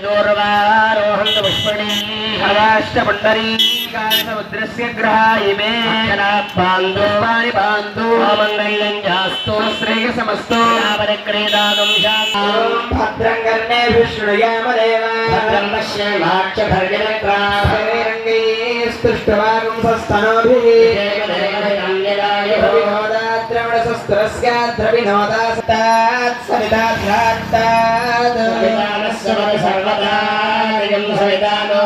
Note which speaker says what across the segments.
Speaker 1: नोर्वारोहन्त पुष्पणी हवाष्टपुण्डरीकाशमुद्रस्य
Speaker 2: ग्रहा इमे
Speaker 1: बान्धवानि
Speaker 3: बान्धो
Speaker 1: मङ्गल्यं जास्तु
Speaker 3: श्रेयसमस्तु सर्वस्याद्रविणोदास्तात् सविताद्रात्तात्
Speaker 1: सवितानस्य मति सर्वदा निगम् सवितानो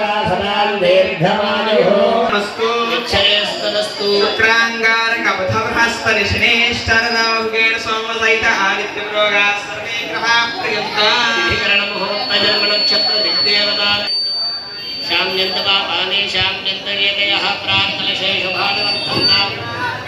Speaker 1: रासनान् दीर्घमायुः
Speaker 3: अस्तु
Speaker 1: क्षयस्तदस्तु
Speaker 3: प्राङ्गारकपथवृहस्परिशनेश्चरदाङ्गेण सोमसहित आदित्यं रोगाः सर्वे ग्रहाः
Speaker 1: प्रयन्तादिकरणमुहूर्तजन्मनक्षत्रदिग्देवता शाम्यन्तवा पाने शाम्यन्तयेतयः प्राक्कलशेषुभानुवर्धन्ताम्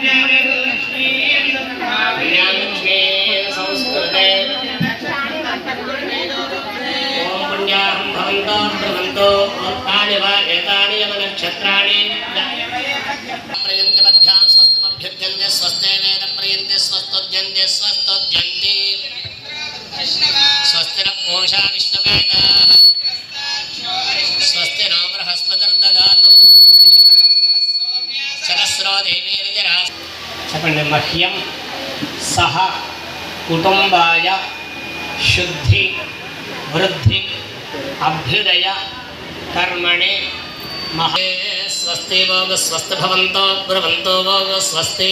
Speaker 1: ప్రయంతి స్వస్తోద్యంతే స్వస్తోద్యంతి స్వస్తిర పూషా విష్ణువేద స్వస్తి నో బృహస్పతిర్దదాతు సహస్రో దేవీర్జరా చెప్పండి మహ్యం సహ కుటుంబాయ శుద్ధి వృద్ధి అభ్యుదయ కర్మణి మహే స్వస్తి భోగ స్వస్తి భవంతో బ్రవంతో భోగ స్వస్తి।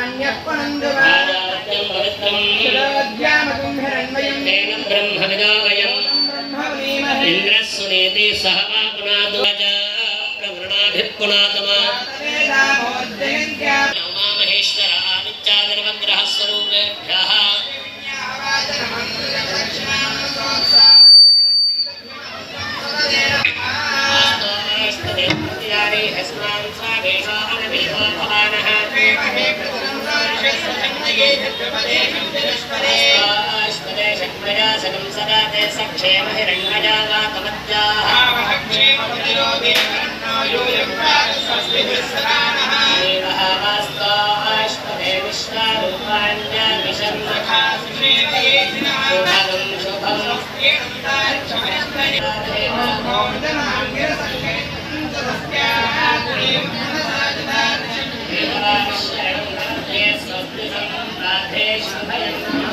Speaker 1: ఇంద్రస్సునేతి సహ వా పునాదు ప్రవృణాభిపునాతమా ఆస్తదే శక్మజా సగం సదా తే సక్షేమ హిరణ్మజా వాతమత్యాః దేవః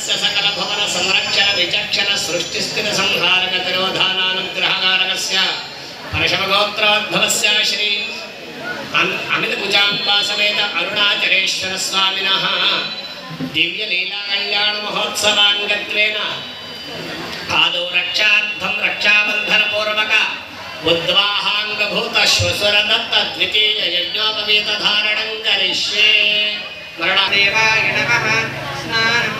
Speaker 1: तस्य सकल भवन संरक्षण विचक्षण सृष्टिस्थित संहारक तिरोधानानुग्रहकारकस्य परशवगोत्राद्भवस्य श्री अमित अमितभुजाम्बा समेत अरुणाचलेश्वर स्वामीन दिव्य लीला कल्याण स्वामिनः दिव्यलीलाकल्याणमहोत्सवाङ्गत्वेन पादौ रक्षार्थं रक्षाबन्धनपूर्वक उद्वाहाङ्गभूतश्वसुरदत्तद्वितीययज्ञोपवीतधारणं करिष्ये।
Speaker 3: स्नानम्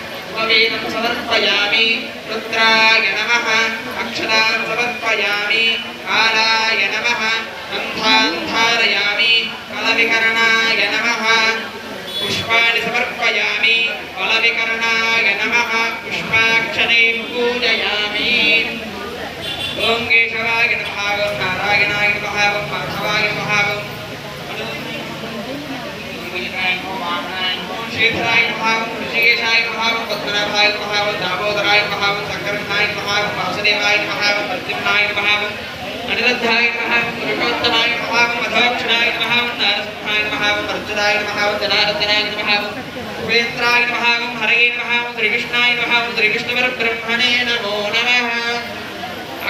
Speaker 3: దత్త సమర్పయామి ఉపవేదం సమర్పయామి రుద్రాయ నమ అక్షరాం సమర్పయామి కాలాయ నమ గంధాన్ ధారయామి ఫలవికరణాయ పుష్పాణి సమర్పయామి ఫలవికరణాయ నమ పుష్పాక్షరే పూజయామి ఓం కేశవాయ నమః నారాయణాయ నమః మాధవాయ श्रीधराय महाव ऋषिकेशाय महाव पद्मनाभाय महाव दामोदराय महाव शंकरघनाय महाव वासुदेवाय महाव प्रतिमनाय महावन अनिरुद्धाय महावन पुरुषोत्तमाय महाव मधोक्षणाय महावन नारसिंहाय महावन अर्जुनाय महाव जनार्दनाय महावन उपेत्राय महावन हरये महावन श्रीकृष्णाय महावन श्रीकृष्णवरब्रह्मणे नमो नमः।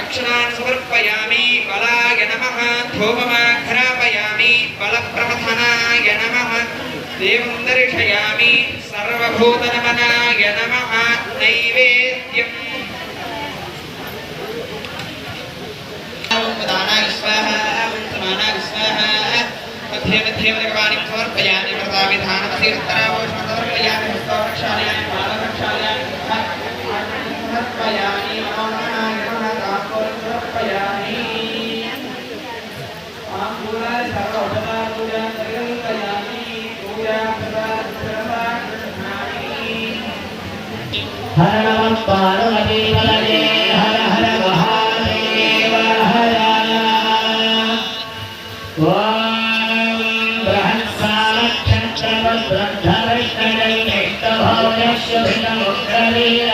Speaker 3: अक्षरान् समर्पयामि, बलाय नमः, धूममाघ्रापयामि, बलप्रमथनाय नमः। దేవం దర్శయామి సర్వభూతనమనాయ నమ నైవేద్యం మధ్య మధ్య సమర్పయామి వ్రతావిధానమతి ఉత్తరావోషమతర్పయామి హస్తవక్షాలయామి
Speaker 1: हर नमः पार्वतीपदये हर हर महादेव हर ॐ बृहत्साक्षत्रवद्रद्धविष्णजैष्टभोजस्युभितमुग्रवीरम्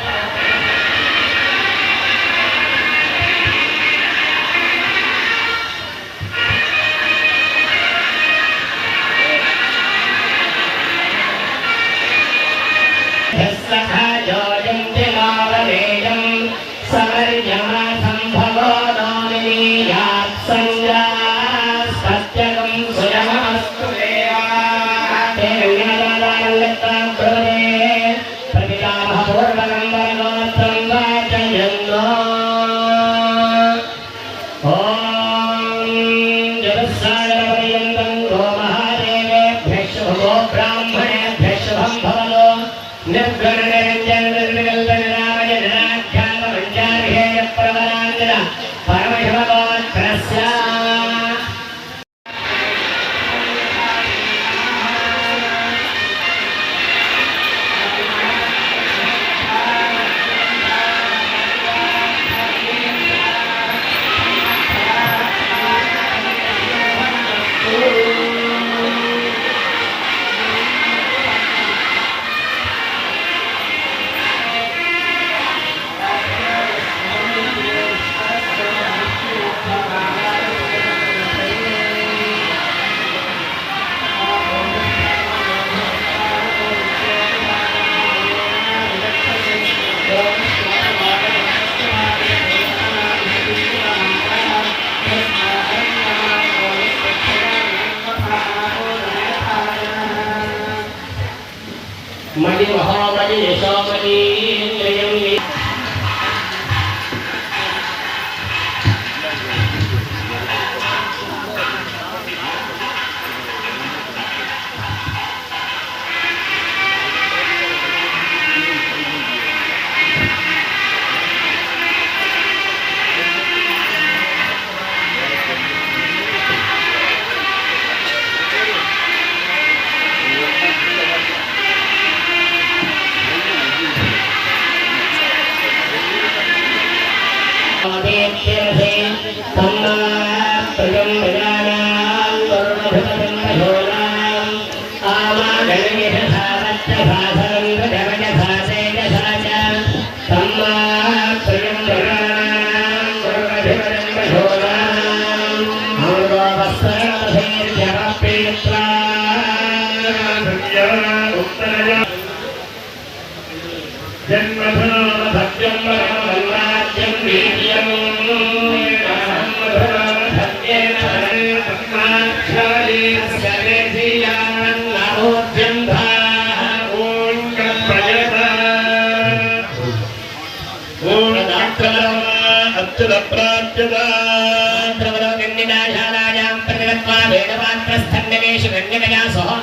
Speaker 1: Amen.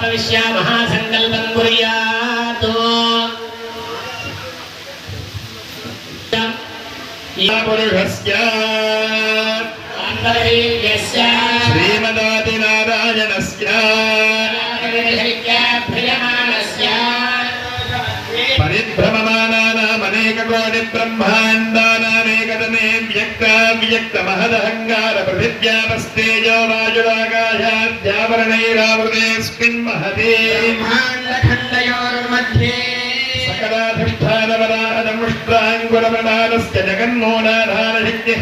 Speaker 1: भविष्यामः सङ्कल्पं कुर्यात्
Speaker 4: पुरुषस्य श्रीमदातिनारायणस्य महदहङ्गार पृथिव्यामस्तेजो वायुराकाशाध्यावरणैरावृतेऽस्मिन् महते
Speaker 3: ब्रह्माण्डखण्डयोर्मध्ये
Speaker 4: सकलाधिष्ठानवराहदमुष्ट्राङ्गुरप्रणालस्य जगन्मोनाधारशक्तिः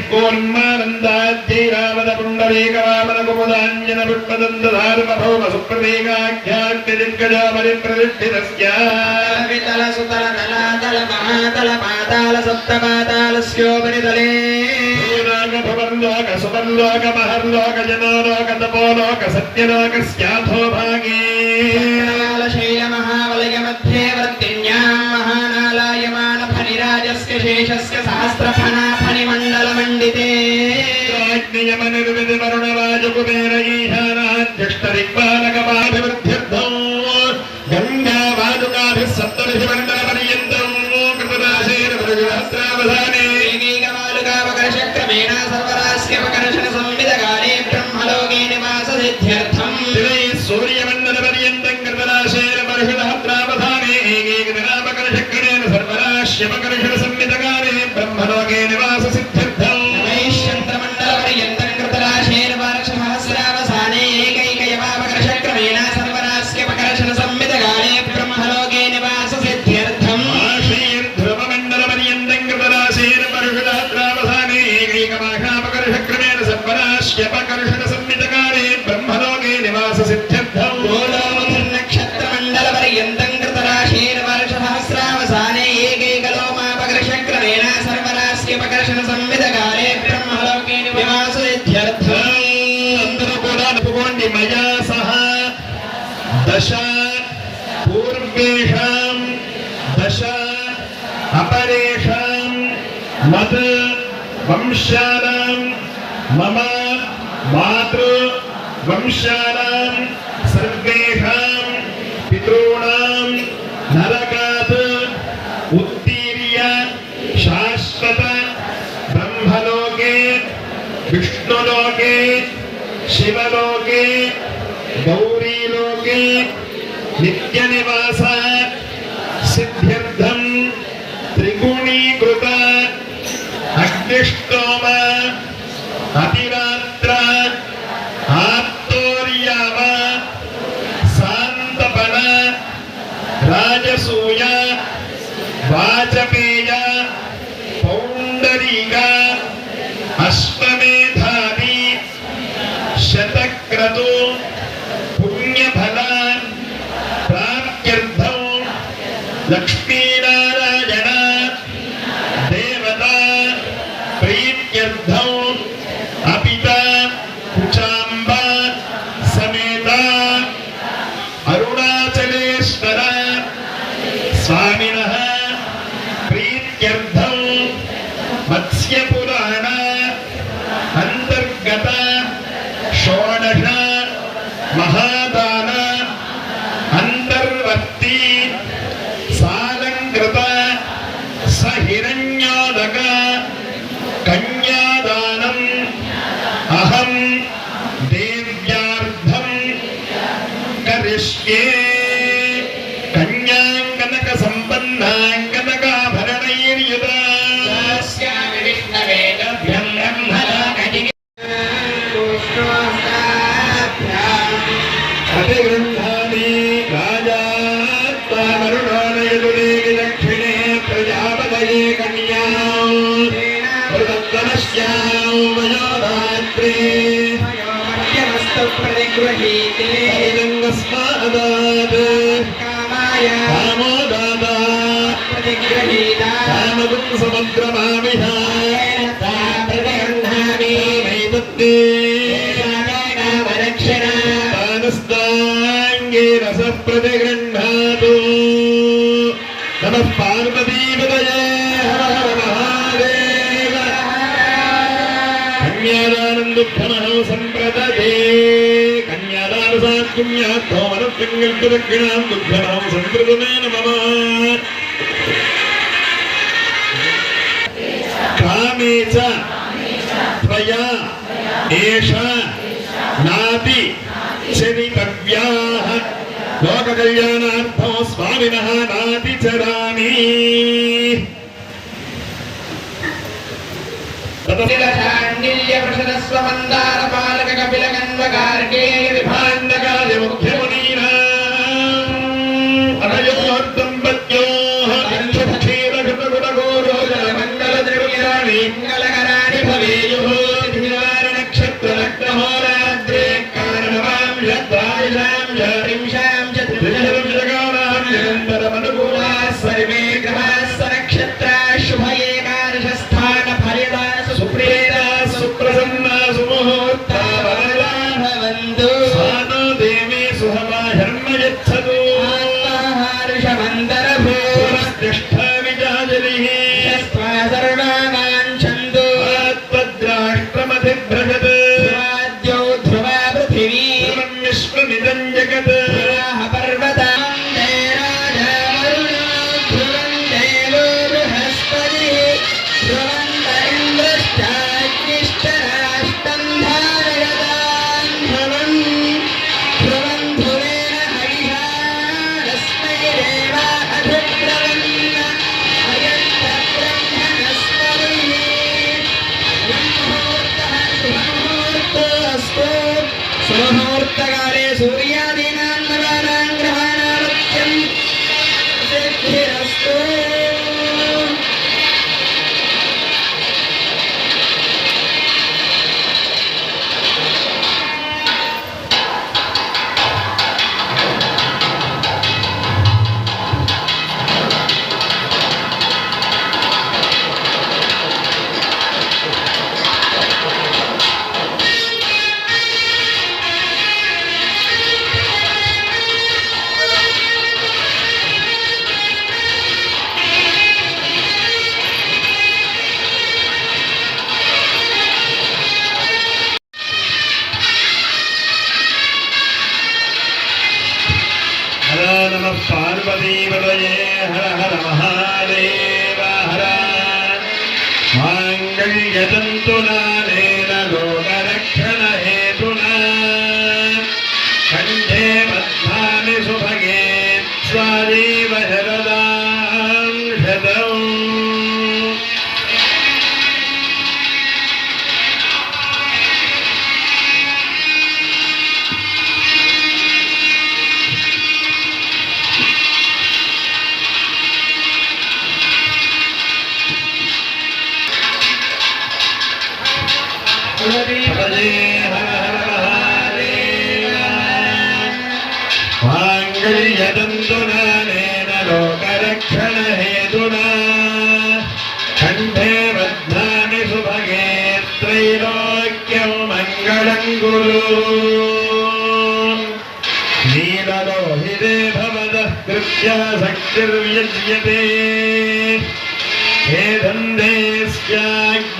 Speaker 4: कोन्मानन्दाज्यैरावदपुण्डरीकवामनकुमुदाञ्जनपुष्पदेकाख्यान्तिदिग्गजापरिप्रतिष्ठितस्य
Speaker 3: वितलसुतलतलातलमहातलपातालसप्तपातालस्योपरितले
Speaker 4: लोकभुवनलोक सुवनलोक महर्लोक जनोलोक तपोलोक सत्यलोकस्याथो भागे ね、や Lakshmi. నమ పార్వతీ విదయే హర హర మహాదేవ కన్యాదానం దుఃఖమహో సంప్రదే కన్యాదాన సాత్పుణ్యాత్మో మనస్సంగల్పదక్షిణాం దుఃఖమహం సంప్రదమే నమ కామే చ ఏష నాపి చరితవ్యాః లోక కళ్యాణార్థం స్వామిన నాతి చరామి
Speaker 3: స్వమందార పాలక కపిల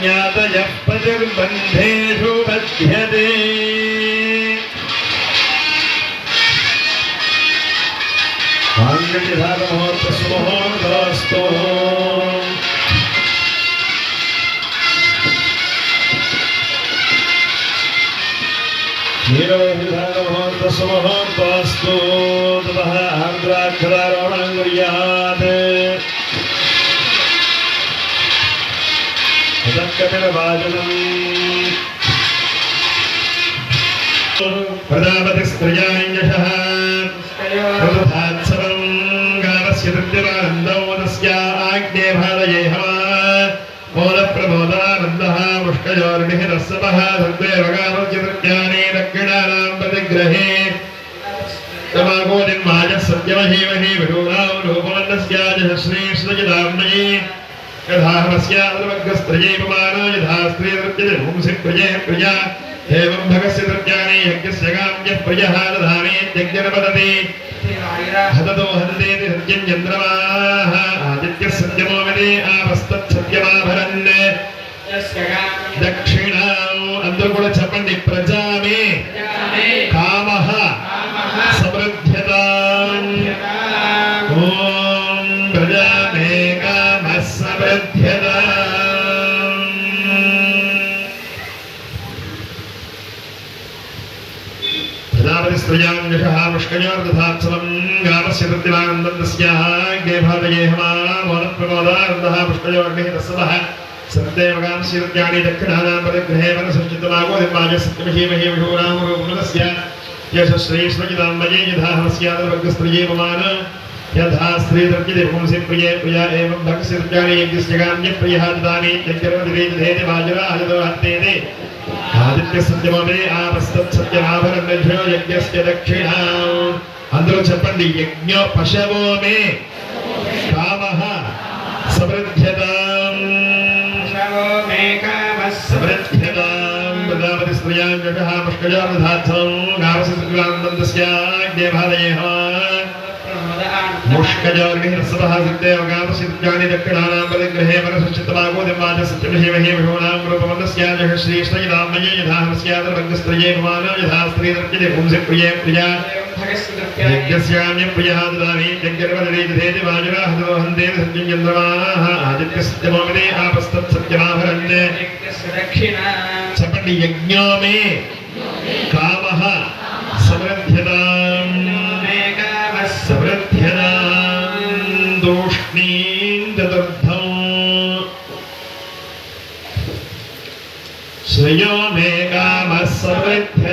Speaker 4: धन्धेस्याज्ञातयः पतिर्बन्धेषु बध्यते माङ्गल्यधारमहोत्तसुमहोत्तस्तु भाजनम् प्रजापतिः स्त्रियाञ्जषः ऋतुधात्सवम् गावस्य तृप्तिरानन्दौ तस्या आज्ञे भालये हवा। मूलप्रबोधनानन्दः पुष्कयोर्णिः रस्सवः सद्वैवगामचितृत्यानि दक्षिणानां प्रतिग्रहे। तमागोदिन्माजः सत्यमहीमहि विडूनां रूपमन्नस्याजश्रीश्रजिदाम्नये యథాహ్రస్యాదృవగ్రస్త్రయైపమానా యథా స్త్రీర్ప్యతే పుంసి ప్రజే ప్రజా ఏవం భగస్య ద్రవ్యాణి యజ్ఞస్య కామ్య ప్రజః దధానేత్యజ్ఞనపదతి హతతో హంతేతి సత్యం చంద్రమాః ఆదిత్య సత్యమోమితే ఆవస్తత్సత్యమాభరన్ దక్షిణాం అందరూ కూడా చెప్పండి ప్రజా यदापतिस्त्रियाँ यशः पुष्कयोर्दधात्सलम् गामस्य प्रतिभानन्दं तस्याः गेभादयेहमामोदप्रमोदानन्दः पुष्कयोर्ग्निः तत्सवः सन्देवगांशीर्याणि दक्षिणानां परिग्रहे मनसंचितलागोदिर्माय सत्यमहीमहे विषूरामस्य यशश्रीष्वजिताम्बये यथा हस्यादर्वग्रस्त्रियेपमान यथा स्त्रीदर्पिते पुंसि प्रिये प्रिया एवं भक्तिर्याणि यज्ञस्य गान्यप्रियः ददामि यज्ञर्वदिवेदिधेति भाजुरा हजतो हत्येति ఆదిత్య సత్యమమే ఆపస్తత్ సత్యమాభరణభ్యో యజ్ఞస్య దక్షిణ. అందరూ చెప్పండి యజ్ఞ పశవో మే? కామః సమృద్ధ్యతాం. ప్రజాపతి స్త్రియాంజషः పుష్కజాధాత్సం గావసత్రానందం తస్యాగ్నే భారయేహ मुष्कजोर्गेरसदहसिद्धयोगादसिद्धानिदक्षिणानामलिग्रहे मनसचित्तमागोदिमादसत्यमहेमहे विभोणामृतमन्दस्याजः श्रीश्रयदामये यथा हंस्यादरभङ्गस्त्रये मानो यथा स्त्रीदर्पिते पुंसप्रिये प्रिया यज्ञस्यान्यं प्रियः ददामि यज्ञर्वदरीजधेति वाजुराहतो हन्ते सत्यं चन्द्रमाः आदित्यसत्यमोमिने आपस्तत्सत्यमाहरन्ते सपटि यज्ञो मे कामः समृद्ध्यता। శ్రేయో మే కామः సమృద్ధ్య